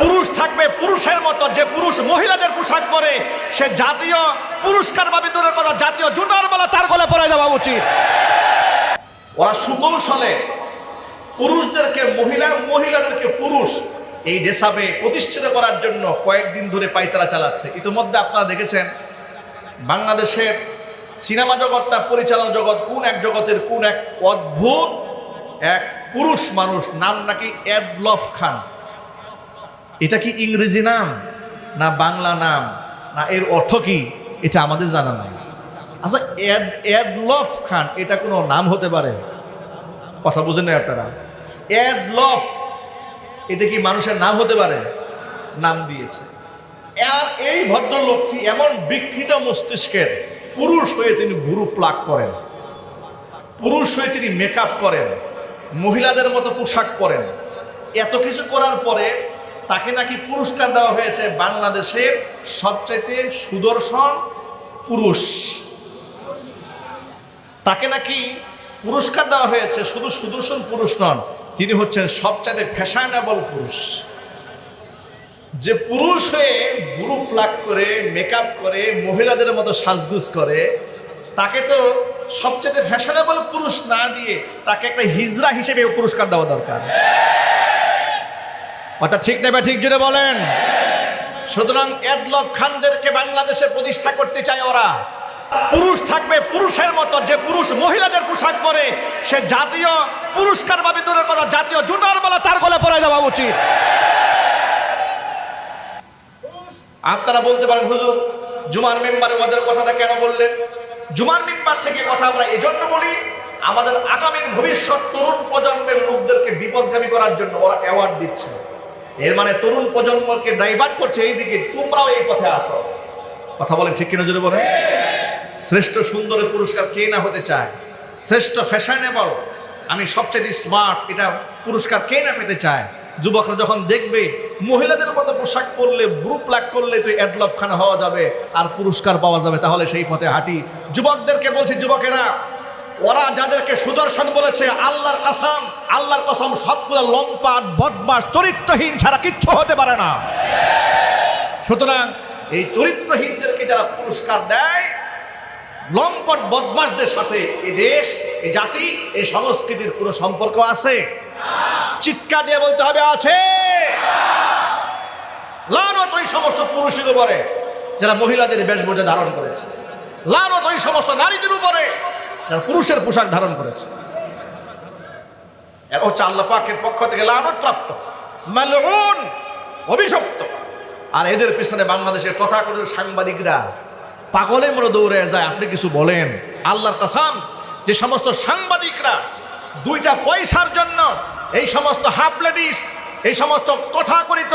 পুরুষ থাকবে পুরুষের মতো, যে পুরুষ মহিলাদের পোশাক পরে, সে জাতীয় পুরস্কার বা দূরের কথা, জাতীয় জুতার মালা তার গলে পরে দেওয়া উচিত। ওরা সুকৌশলে পুরুষদেরকে, মহিলা, মহিলাদেরকে পুরুষ এই দেশাবে প্রতিষ্ঠিত করার জন্য কয়েকদিন ধরে পাইতারা চালাচ্ছে। ইতিমধ্যে আপনারা দেখেছেন, বাংলাদেশের সিনেমা জগৎটা পরিচালনা জগৎ কোন এক জগতের কোন এক অদ্ভুত এক পুরুষ মানুষ, নাম নাকি অ্যাডলফ খান। এটা কি ইংরেজি নাম? না বাংলা নাম? না এর অর্থ কি? এটা আমাদের জানা নাই। আচ্ছা অ্যাড অ্যাডলফ খান, এটা কোনো নাম হতে পারে? কথা বুঝেন না আপনারা? অ্যাডলফ এটা কি মানুষের নাম হতে পারে? নাম দিয়েছে। আর এই ভদ্রলোকটি এমন বিকৃত মস্তিষ্কের পুরুষ হয়ে তিনি ভুরু প্লাক করেন। পুরুষ হয়ে তিনি মেকআপ করেন। মহিলাদের মতো পোশাক পরেন। এত কিছু করার পরে তাকে নাকি পুরস্কার দেওয়া হয়েছে বাংলাদেশের সবচাইতে সুদর্শন পুরুষ। তাকে নাকি পুরস্কার দেওয়া হয়েছে, শুধু সুদর্শন পুরুষ নন, তিনি হচ্ছেন সবচাইতে ফ্যাশনেবল পুরুষ। যে পুরুষ হয়ে গ্রুপ লাগ করে মেকআপ করে, মহিলাদের মতো সাজগুজ করে, তাকে তো সবচেয়ে ফ্যাশনেবল পুরুষ না দিয়ে তাকে একটা হিজড়া হিসেবে পুরস্কার দেওয়া দরকার। কথা ঠিক নেবে ঠিক জুড়ে বলেন? সুতরাং এডলফ খানদেরকে বাংলাদেশে প্রতিষ্ঠা করতে চায় ওরা। পুরুষ থাকবে পুরুষের মতো, যে পুরুষ মহিলাদের পোশাক পরে, সে জাতীয় পুরস্কার বা দূরের কথা, জাতীয় জুতার মালা তার গলে পরে দেওয়া উচিত। আপনারা বলতে পারেন, হুজুর, জুমার মেম্বারে ওদের কথাটা কেন বললেন? জুমার মেম্বার থেকে কথা আমরা এজন্য বলি, আমাদের আগামী ভবিষ্যৎ তরুণ প্রজন্মের লোকদেরকে বিপদগামী করার জন্য ওরা অ্যাওয়ার্ড দিচ্ছে। এর মানে তরুণ প্রজন্মকে ডাইভার্ট করছে এইদিকে। তোমরাও এই পথে আসো। কথা বলেন ঠিক কিনা জুড়ে বলে শ্রেষ্ঠ সুন্দরের পুরস্কার কে না হতে চায়? শ্রেষ্ঠ ফ্যাশনেবল আমি সবচেয়ে স্মার্ট এটা পুরস্কার কে না পেতে চায়? যুবকরা যখন দেখবে, মহিলাদের মতো পোশাক পরলে গ্রুপ লাগ করলে তো অ্যাডলফ খানা হওয়া যাবে, আর পুরস্কার পাওয়া যাবে, তাহলে সেই পথে হাঁটি। যুবকদেরকে বলছি, যুবকেরা ওরা যাদেরকে সুদর্শন বলেছে, আল্লাহর কসম আল্লাহর কসম সবগুলো লম্পাট বদমাস চরিত্রহীন ছাড়া কিচ্ছু হতে পারে না। সুতরাং এই চরিত্রহীনদেরকে যারা পুরস্কার দেয়, লম্পট বদমাসদের সাথে এই দেশ এই জাতি এই সংস্কৃতির কোনো সম্পর্ক আছে? চিৎকার দিয়ে বলতে হবে, আছে। লানত ওই সমস্ত পুরুষের উপরে, যারা মহিলাদের বেশভূষা ধারণ করেছে। লানত ওই সমস্ত নারীদের উপরে যারা পুরুষের পোশাক ধারণ করেছে। এরা হচ্ছে আল্লাহ পাকের পক্ষ থেকে লানত প্রাপ্ত মালউন, অভিশপ্ত। আর এদের পিছনে বাংলাদেশের তথাকথিত সাংবাদিকরা পাগলের মতো দৌড়ে যায়, আপনি কিছু বলেন? আল্লাহর কাসাম, যে সমস্ত সাংবাদিকরা দুইটা পয়সার জন্য এই সমস্ত হাফ লেডিস, এই সমস্ত তথাকথিত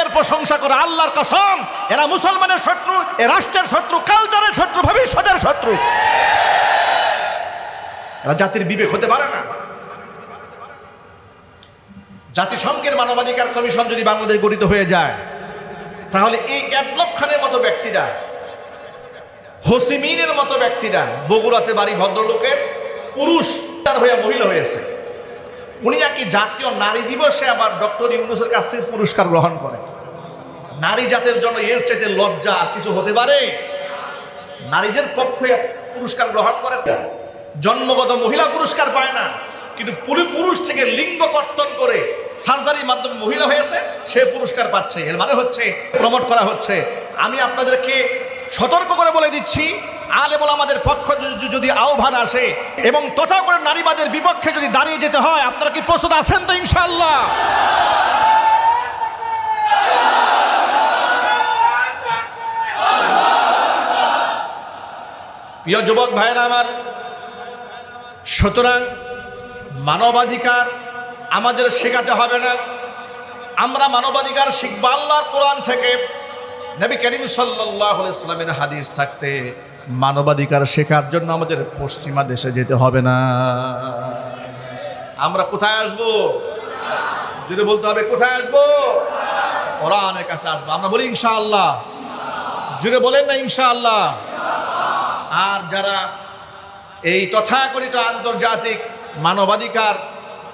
এর প্রশংসা করে আল্লাহর কসম, এরা মুসলমানের শত্রু, এ রাষ্ট্রের শত্রু, কালচারের শত্রু, ভবিষ্যতের শত্রু। এরা জাতির বিবেক হতে পারে না। জাতিসংঘের মানবাধিকার কমিশন যদি বাংলাদেশ গঠিত হয়ে যায়, তাহলে এই অ্যাডলফ খানের মতো ব্যক্তিরা হোসিমিনের মতো ব্যক্তিরা, বগুড়াতে বাড়ি ভদ্রলোকের পুরুষ তার হয়ে মহিলা হয়েছে। উনি নাকি জাতীয় নারী দিবসে আবার ডক্টর ইউনুসের কাছ থেকে পুরস্কার গ্রহণ করেন নারী জাতের জন্য এর চাইতে লজ্জা কিছু হতে পারে? নারীদের পক্ষে পুরস্কার গ্রহণ করেন না। জন্মগত মহিলা পুরস্কার পায় না। কিন্তু পুরো পুরুষ থেকে লিঙ্গ কর্তন করে সার্জারির মাধ্যমে মহিলা হয়েছে, সে পুরস্কার পাচ্ছে। এর মানে হচ্ছে, প্রমোট করা হচ্ছে। আমি আপনাদেরকে সতর্ক করে বলে দিচ্ছি, আলেমল আমাদের পক্ষ যদি আহ্বান আসে এবং তথা করে নারীবাদের বিপক্ষে যদি দাঁড়িয়ে যেতে হয়, আপনারা কি প্রস্তুত আছেন তো ইনশাল্লাহ প্রিয় যুবক ভাইরা আমার সুতরাং মানবাধিকার আমাদের শেখাতে হবে না। আমরা মানবাধিকার শিখব আল্লাহর কোরআন থেকে। নবী করিম সাল্লাহ ইসলামের হাদিস থাকতে মানবাধিকার শেখার জন্য আমাদের পশ্চিমা দেশে যেতে হবে না। আমরা কোথায় আসব? যদি বলতে হবে কোথায় আসব? কোরআনের কাছে আসব। আমরা বলি ইনশাআল্লাহ। জুড়ে বলেন না ইনশাআল্লাহ। আর যারা এই তথাকথিত আন্তর্জাতিক মানবাধিকার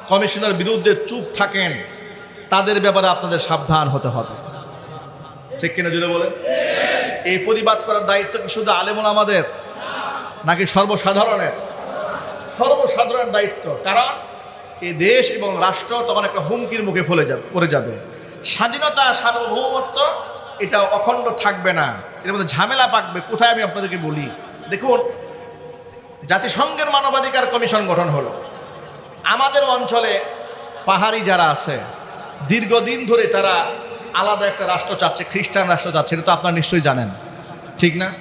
কমিশনের বিরুদ্ধে চুপ থাকেন, তাদের ব্যাপারে আপনাদের সাবধান হতে হবে। ঠিক কিনা জুড়ে বলেন? এই প্রতিবাদ করার দায়িত্ব কি শুধু আলেমুল আমাদের, নাকি সর্বসাধারণের? সর্বসাধারণের দায়িত্ব। কারণ এই দেশ এবং রাষ্ট্র তখন একটা হুমকির মুখে ফলে যাবে, পড়ে যাবে। স্বাধীনতা, সার্বভৌমত্ব, এটা অখণ্ড থাকবে না। এর মধ্যে ঝামেলা পাকবে। কোথায় আমি আপনাদেরকে বলি? দেখুন জাতিসংঘের মানবাধিকার কমিশন গঠন হলো। আমাদের অঞ্চলে পাহাড়ি যারা আছে, দীর্ঘদিন ধরে তারা আলাদা একটা রাষ্ট্র চাচ্ছে, খ্রিস্টান রাষ্ট্র চাচ্ছে, এটা তো আপনারা নিশ্চয়ই জানেন। ঠিক না?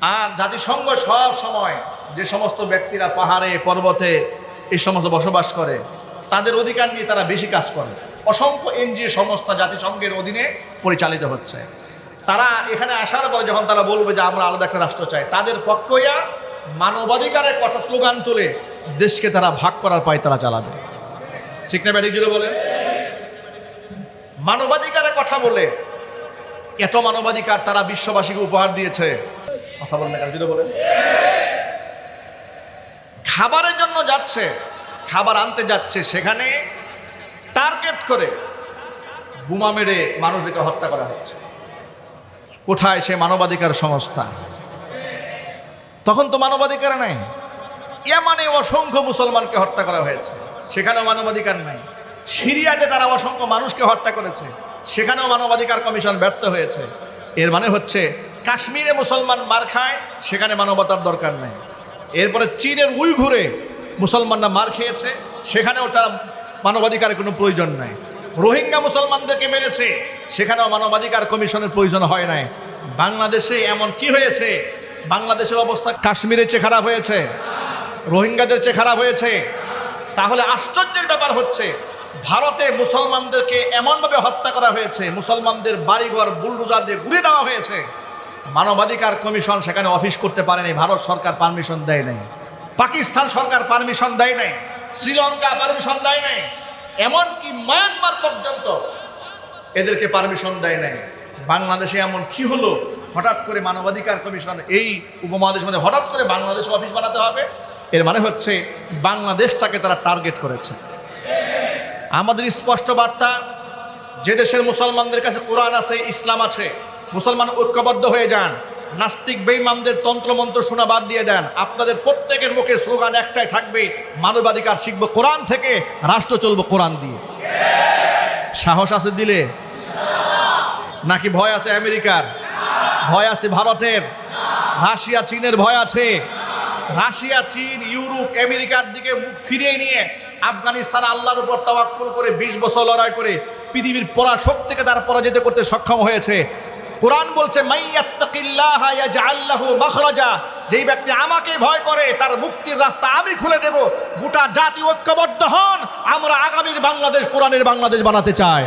আর জাতিসংঘ সব সময় যে সমস্ত ব্যক্তিরা পাহাড়ে, পর্বতে এই সমস্ত বসবাস করে, তাদের অধিকার নিয়ে তারা বেশি কাজ করে। অসংখ্য এনজিও সংস্থা জাতিসংঘের অধীনে পরিচালিত হচ্ছে। তারা এখানে আসার পরে যখন তারা বলবে যে আমরা আলাদা একটা রাষ্ট্র চাই, তাদের পক্ষ মানবাধিকারের কথা স্লোগান তুলে দেশকে তারা ভাগ করার পায় তারা চালাবে। ঠিক না ব্যাটিক জুড়ে বলে? মানবাধিকারের কথা বলে এত মানবাধিকার তারা বিশ্ববাসীকে উপহার দিয়েছে। কথা বলেন না জুড়ে বলেন খাবারের জন্য যাচ্ছে, খাবার আনতে যাচ্ছে, সেখানে টার্গেট করে বোমা মেরে মানুষকে হত্যা করা হচ্ছে। কোথায় সে মানবাধিকার সংস্থা? তখন তো মানবাধিকার নাই। ইয়ামানে অসংখ্য মুসলমানকে হত্যা করা হয়েছে। সেখানেও মানবাধিকার নাই। সিরিয়াতে তারা অসংখ্য মানুষকে হত্যা করেছে। সেখানেও মানবাধিকার কমিশন ব্যর্থ হয়েছে। এর মানে হচ্ছে, কাশ্মীরে মুসলমান মার খায়, সেখানে মানবতার দরকার নেই। এরপরে চীনের উইঘুরে মুসলমানরা মার খেয়েছে, সেখানেও তার মানবাধিকারের কোনো প্রয়োজন নাই। রোহিঙ্গা মুসলমানদেরকে মেরেছে, সেখানেও মানবাধিকার কমিশনের প্রয়োজন হয় নাই। বাংলাদেশে এমন কি হয়েছে? বাংলাদেশের অবস্থা কাশ্মীরের চেয়ে খারাপ হয়েছে, রোহিঙ্গাদের চেয়ে খারাপ হয়েছে। তাহলে আশ্চর্যের ব্যাপার হচ্ছে, ভারতে মুসলমানদেরকে এমনভাবে হত্যা করা হয়েছে, মুসলমানদের বাড়িঘর, বুলডোজার দিয়ে ঘুরে দেওয়া হয়েছে। মানবাধিকার কমিশন সেখানে অফিস করতে পারেনি, ভারত সরকার পারমিশন দেয় নাই। পাকিস্তান সরকার পারমিশন দেয় নাই, শ্রীলঙ্কা পারমিশন দেয় নাই, এমনকি মায়ানমার পর্যন্ত এদেরকে পারমিশন দেয় নাই। বাংলাদেশে এমন কি হলো? হঠাৎ করে মানবাধিকার কমিশন এই উপমহাদেশ মধ্যে হঠাৎ করে বাংলাদেশ অফিস বানাতে হবে, এর মানে হচ্ছে বাংলাদেশটাকে তারা টার্গেট করেছে। আমাদের স্পষ্ট বার্তা, যে দেশের মুসলমানদের কাছে কোরআন আছে, ইসলাম আছে, মুসলমান ঐক্যবদ্ধ হয়ে যান, নাস্তিক বেইমানদের তন্ত্রমন্ত্র শোনা বাদ দিয়ে দেন, আপনাদের প্রত্যেকের মুখে স্লোগান একটাই থাকবে, মানবাধিকার শিখব কোরআন থেকে, রাষ্ট্র চলবো কোরআন দিয়ে। সাহস আছে দিলে? নাকি ভয় আছে আমেরিকার? ভয় আছে ভারতের? রাশিয়া, চীনের ভয় আছে। রাশিয়া, চীন, ইউরোপ, আমেরিকার দিকে মুখ ফিরিয়ে নিয়ে আফগানিস্তান আল্লাহর উপর তাওয়াক্কুল করে বিশ বছর লড়াই করে পৃথিবীর পরাশক্তিকে তারা পরাজিত করতে সক্ষম হয়েছে। কোরআন বলছে যেই ব্যক্তি আমাকে ভয় করে, তার মুক্তির রাস্তা আমি খুলে দেব। গোটা জাতি ঐক্যবদ্ধ হন, আমরা আগামীর বাংলাদেশ, কোরআনের বাংলাদেশ বানাতে চাই।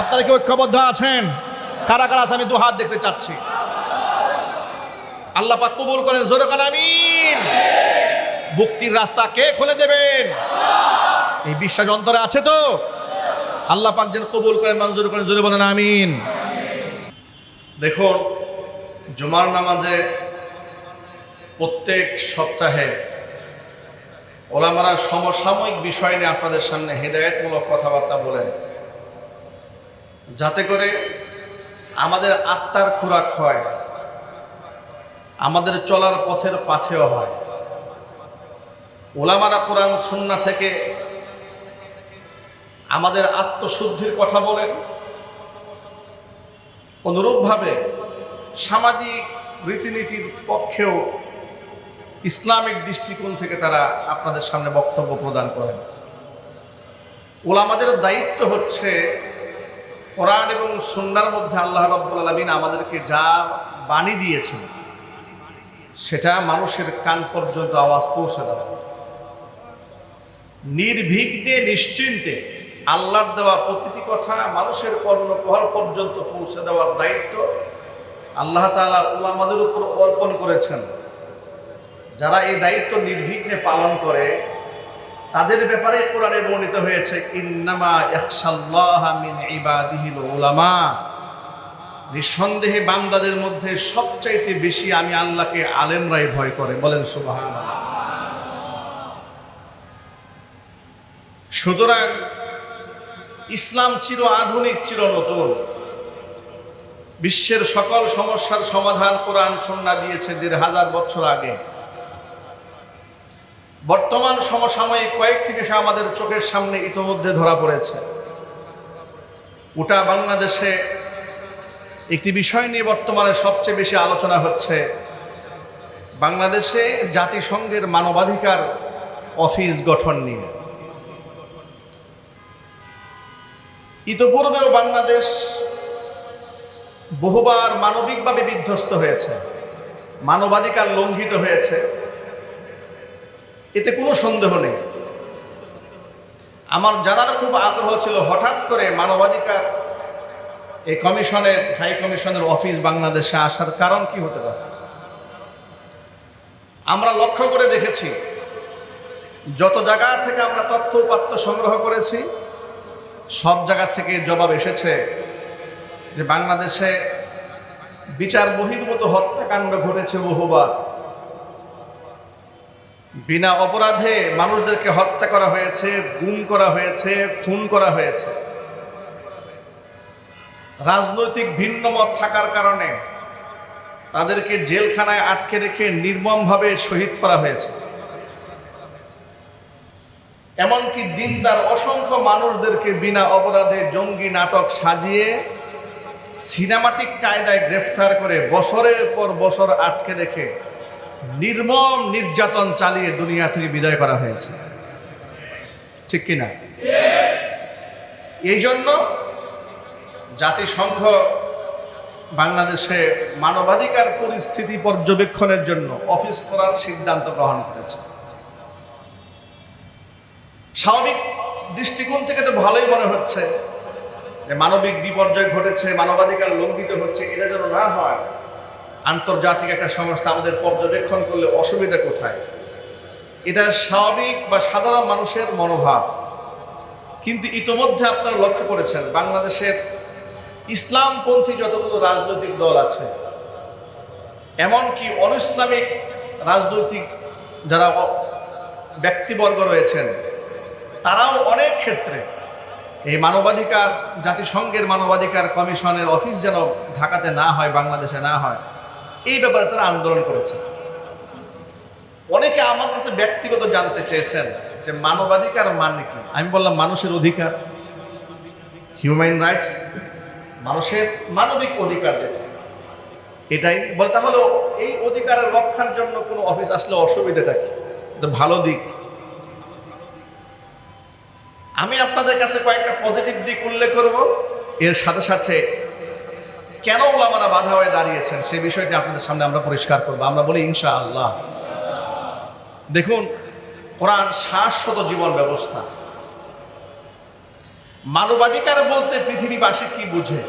আপনারা কি ঐক্যবদ্ধ আছেন? কারা কারা আছে আমি দু হাত দেখতে চাচ্ছি। আল্লাহ পাক কবুল করেন, জোরে কান আমিন। মুক্তির রাস্তা কে খুলে দেবেন? এই বিশ্বাস অন্তরে আছে তো? আল্লাহ পাক যেন কবুল করেন, মঞ্জুর করেন, জোরে বলেন, আমিন। দেখুন, জুমার নামাজে প্রত্যেক সপ্তাহে ওলামারা সমসাময়িক বিষয় নিয়ে আপনাদের সামনে হৃদায়তমূলক কথাবার্তা বলেন। যাতে করে আমাদের আত্মার খোরাক হয়, আমাদের চলার পথের পাথেও হয়। ওলামারা কোরআন সুন্না থেকে আমাদের আত্মশুদ্ধির কথা বলেন। অনুরূপভাবে সামাজিক রীতিনীতির পক্ষেও ইসলামিক দৃষ্টিকোণ থেকে তারা আপনাদের সামনে বক্তব্য প্রদান করেন। ওলামাদের দায়িত্ব হচ্ছে কোরআন এবং সুন্নার মধ্যে আল্লাহ রব্বুল আলমিন আমাদেরকে যা বাণী দিয়েছেন, সেটা মানুষের কান পর্যন্ত আওয়াজ পৌঁছে দেওয়া নির্বিঘ্নে, নিশ্চিন্তে আল্লাহর দেওয়া প্রতিটি কথা মানুষের কর্ণপহর পর্যন্ত পৌঁছে দেওয়ার দায়িত্ব আল্লাহ তালা আমাদের উপর অর্পণ করেছেন। যারা এই দায়িত্ব নির্বিঘ্নে পালন করে তাদের ব্যাপারে কোরআনে বর্ণিত হয়েছে, ইন্নামা উলামা। নিঃসন্দেহে বান্দাদের মধ্যে সবচাইতে বেশি আমি আল্লাহকে আলেমরাই ভয় করে। বলেন সুবহানাল্লাহ। সুতরাং ইসলাম চির আধুনিক, চির নতুন। বিশ্বের সকল সমস্যার সমাধান কোরআন সন্না দিয়েছে দেড় হাজার বছর আগে। বর্তমান সমসাময়িক কয়েকটি বিষয় আমাদের চোখের সামনে ইতোমধ্যে ধরা পড়েছে। গোটা বাংলাদেশে একটি বিষয় নিয়ে বর্তমানে সবচেয়ে বেশি আলোচনা হচ্ছে, বাংলাদেশে জাতিসংঘের মানবাধিকার অফিস গঠন নিয়ে। ইতোপূর্বেও বাংলাদেশ বহুবার মানবিকভাবে বিধ্বস্ত হয়েছে, মানবাধিকার লঙ্ঘিত হয়েছে। এতে কোনো সন্দেহ নেই। আমার জানার খুব আগ্রহ ছিল হঠাৎ করে মানবাধিকার এই কমিশনের, হাই কমিশনের অফিস বাংলাদেশে আসার কারণ কি হতে পারে? আমরা লক্ষ্য করে দেখেছি, যত জায়গা থেকে আমরা তথ্য উপাত্ত সংগ্রহ করেছি, সব জায়গা থেকে জবাব এসেছে যে বাংলাদেশে বিচার বহির্ভূত হত্যাকাণ্ড ঘটেছে বহুবার। বিনা অপরাধে মানুষদেরকে হত্যা করা হয়েছে, গুম করা হয়েছে, খুন করা হয়েছে। রাজনৈতিক ভিন্ন মত থাকার কারণে তাদেরকে জেলখানায় আটকে রেখে নির্মমভাবে শহীদ করা হয়েছে। এমনকি দিনদার অসংখ্য মানুষদেরকে বিনা অপরাধে জঙ্গি নাটক সাজিয়ে সিনেমাটিক কায়দায় গ্রেফতার করে বছরের পর বছর আটকে রেখে নির্মম নির্যাতন চালিয়ে দুনিয়া থেকে বিদায় করা হয়েছে। ঠিক কিনা? এই জন্য জাতিসংঘ বাংলাদেশে মানবাধিকার পরিস্থিতি পর্যবেক্ষণের জন্য অফিস করার সিদ্ধান্ত গ্রহণ করেছে। স্বাভাবিক দৃষ্টিকোণ থেকে তো ভালোই মনে হচ্ছে যে মানবিক বিপর্যয় ঘটেছে, মানবাধিকার লঙ্ঘিত হচ্ছে, এটা যেন না হয়। আন্তর্জাতিক একটা সংস্থা আমাদের পর্যবেক্ষণ করলে অসুবিধা কোথায়? এটা স্বাভাবিক বা সাধারণ মানুষের মনোভাব। কিন্তু ইতোমধ্যে আপনারা লক্ষ্য করেছেন, বাংলাদেশের ইসলামপন্থী যতগুলো রাজনৈতিক দল আছে, এমনকি অন ইসলামিক রাজনৈতিক যারা ব্যক্তিবর্গ রয়েছেন, তারাও অনেক ক্ষেত্রে এই মানবাধিকার, জাতিসংঘের মানবাধিকার কমিশনের অফিস যেন ঢাকাতে না হয়, বাংলাদেশে না হয় এই ব্যাপারে তারা আন্দোলন করেছে। অনেকে আমার কাছে ব্যক্তিগত জানতে চেয়েছেন যে মানবাধিকার মানে কি? আমি বললাম মানুষের অধিকার হিউম্যান রাইটস মানুষের মানবিক অধিকার যেটা। এটাই। বলে তাহলে এই অধিকারের রক্ষার জন্য কোনো অফিস আসলে অসুবিধাটা কি? এটা ভালো দিক। আমি আপনাদের কাছে কয়েকটা পজিটিভ দিক উল্লেখ করব। এর সাথে সাথে কেন ওলামারা বাধা হয়ে দাঁড়িয়েছেন? সেই বিষয়টি আপনাদের সামনে আমরা পরিষ্কার করব। আমরা বলি ইনশা আল্লাহ দেখুন, কোরআন শাশ্বত জীবন ব্যবস্থা। মানবাধিকার বলতে পৃথিবীবাসী কি বুঝে?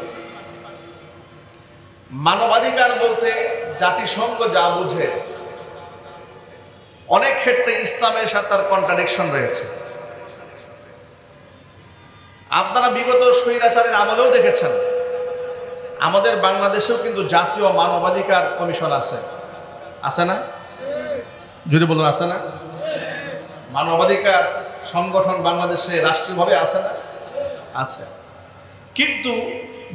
মানবাধিকার বলতে জাতিসংঘ যা বুঝে, অনেক ক্ষেত্রে ইসলামের সাথে তার কন্ট্রাডিকশন রয়েছে। আপনারা বিগত স্বৈরাচারের আমলেও দেখেছেন আমাদের বাংলাদেশেও কিন্তু জাতীয় মানবাধিকার কমিশন আছে। আছে না? যদি বলুন আছে না? মানবাধিকার সংগঠন বাংলাদেশে রাষ্ট্রীয়ভাবে আছে না? আছে। কিন্তু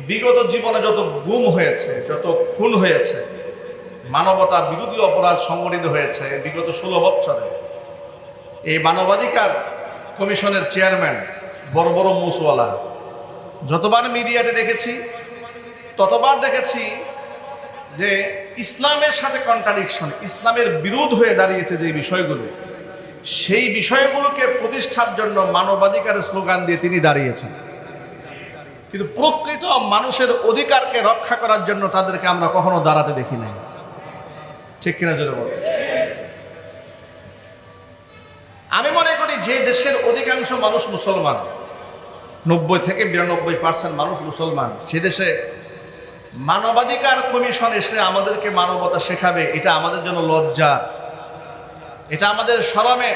বিগত জীবনে যত গুম হয়েছে, যত খুন হয়েছে, মানবতা বিরোধী অপরাধ সংগঠিত হয়েছে বিগত ষোলো বছরে, এই মানবাধিকার কমিশনের চেয়ারম্যান বড় বড় মুসওয়ালা। যতবার মিডিয়াতে দেখেছি ততবার দেখেছি যে ইসলামের সাথে কন্ট্রাডিকশন ইসলামের বিরোধ হয়ে দাঁড়িয়েছে যে বিষয়গুলো, সেই বিষয়গুলোকে প্রতিষ্ঠার জন্য মানবাধিকারের স্লোগান দিয়ে তিনি দাঁড়িয়েছেন। কিন্তু প্রকৃত মানুষের অধিকারকে রক্ষা করার জন্য তাদেরকে আমরা কখনো দাঁড়াতে দেখি নাই। ঠিক কিনা জোরে বলো? আমি মনে করি যে দেশের অধিকাংশ মানুষ মুসলমান, নব্বই থেকে বিরানব্বই পার্সেন্ট মানুষ মুসলমান। সে দেশে মানবাধিকার কমিশন এসে আমাদেরকে মানবতা শেখাবে, এটা আমাদের জন্য লজ্জা। এটা আমাদের সরমে।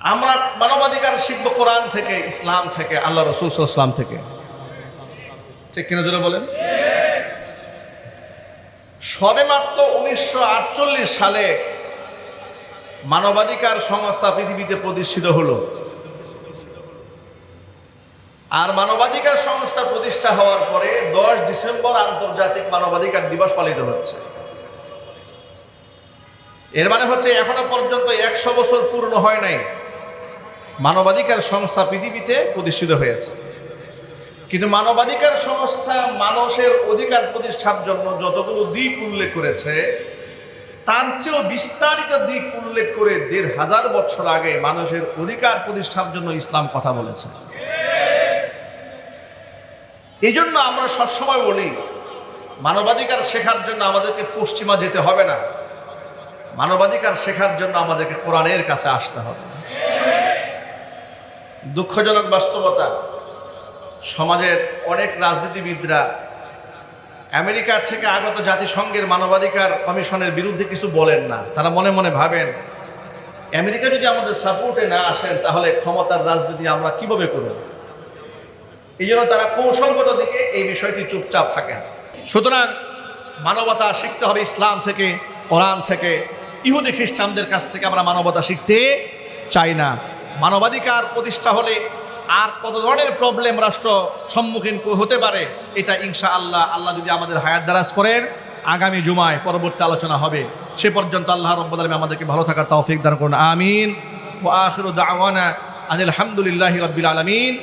আমরা মানবাধিকার শিখব কোরআন থেকে, ইসলাম থেকে, আল্লাহ রসুল ইসলাম থেকে। ঠিক কিনা জোরে বলেন? সবে মাত্র উনিশশো আটচল্লিশ সালে মানবাধিকার সংস্থা পৃথিবীতে প্রতিষ্ঠিত হলো। আর মানবাধিকার সংস্থা প্রতিষ্ঠা হওয়ার পরে দশ ডিসেম্বর আন্তর্জাতিক মানবাধিকার দিবস পালিত হচ্ছে। এর মানে হচ্ছে এখনও পর্যন্ত একশো বছর পূর্ণ হয় নাই। মানবাধিকার সংস্থা পৃথিবীতে প্রতিষ্ঠিত হয়েছে। কিন্তু মানবাধিকার সংস্থা মানুষের অধিকার প্রতিষ্ঠার জন্য যতগুলো দিক উল্লেখ করেছে, তার চেয়েও বিস্তারিত দিক উল্লেখ করে দেড় হাজার বছর আগে মানুষের অধিকার প্রতিষ্ঠার জন্য ইসলাম কথা বলেছে। এই জন্য আমরা সবসময় বলি, মানবাধিকার শেখার জন্য আমাদেরকে পশ্চিমা যেতে হবে না। মানবাধিকার শেখার জন্য আমাদেরকে কোরআনের কাছে আসতে হবে। দুঃখজনক বাস্তবতা, সমাজের অনেক রাজনীতিবিদরা আমেরিকা থেকে আগত জাতিসংঘের মানবাধিকার কমিশনের বিরুদ্ধে কিছু বলেন না। তারা মনে মনে ভাবেন, আমেরিকা যদি আমাদের সাপোর্টে না আসেন, তাহলে ক্ষমতার রাজনীতি আমরা কীভাবে করব? এই জন্য তারা কৌশলগত দিকে এই বিষয়টি চুপচাপ থাকেন। সুতরাং মানবতা শিখতে হবে ইসলাম থেকে, কোরআন থেকে। ইহুদি খ্রিস্টানদের কাছ থেকে আমরা মানবতা শিখতে চাই না। মানবাধিকার প্রতিষ্ঠা হলে আর কত ধরনের প্রবলেম রাষ্ট্র সম্মুখীন হতে পারে, এটা ইনশা আল্লাহ আল্লাহ যদি আমাদের হায়াত দারাজ করেন, আগামী জুমায় পরবর্তী আলোচনা হবে। সে পর্যন্ত আল্লাহ রব্বুল আলমী আমাদেরকে ভালো থাকার তৌফিক দান করুন, আমিন। ও আখির দাওয়ানা আনিল হামদুলিল্লাহি রব্বিল আলমিন।